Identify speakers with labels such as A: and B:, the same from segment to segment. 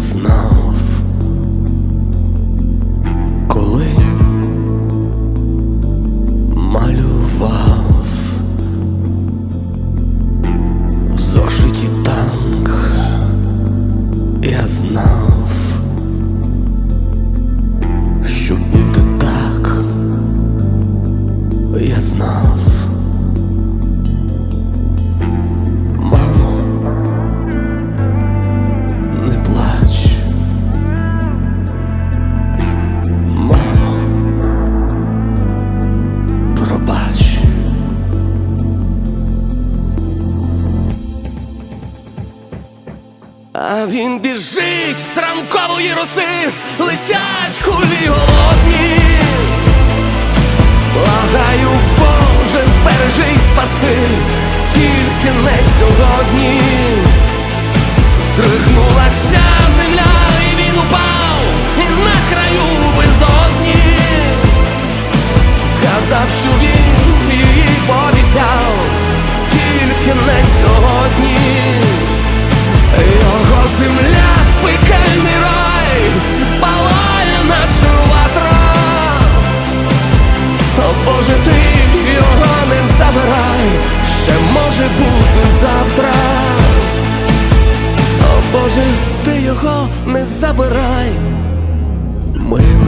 A: знав, коли малював в зошиті танк, я знав. А він біжить з ранкової роси, летять кулі голодні. Благаю, Боже, збережи й спаси, тільки не сьогодні. Здригнулася земля, і він упав, і на краю безодні. Згадав, що він її пообіцяв, тільки не сьогодні. Земля пекельний рай, палає наче ватра. О Боже, ти його не забирай, ще може бути завтра. О Боже, ти його не забирай, мила.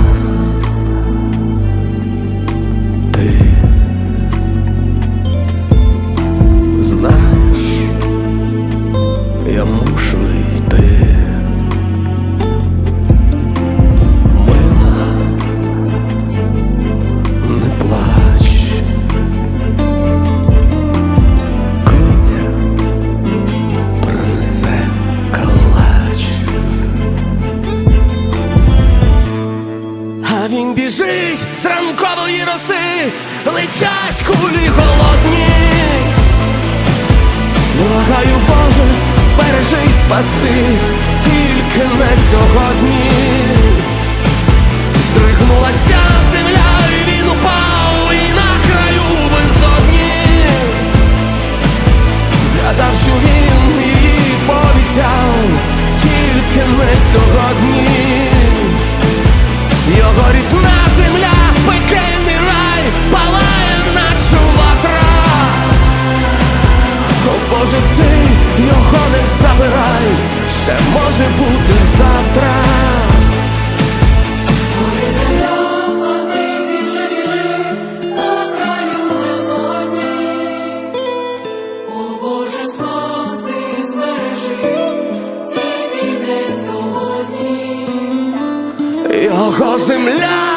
A: З ранкової роси, летять кулі голодні. Благаю, Боже, збережи й спаси, тільки не сьогодні. Здригнулася земля, і він упав, і на краю безодні. Згадав, він її пообіцяв, тільки не сьогодні. Його рідна
B: збережи, тільки бути сьогодні.
A: Його земля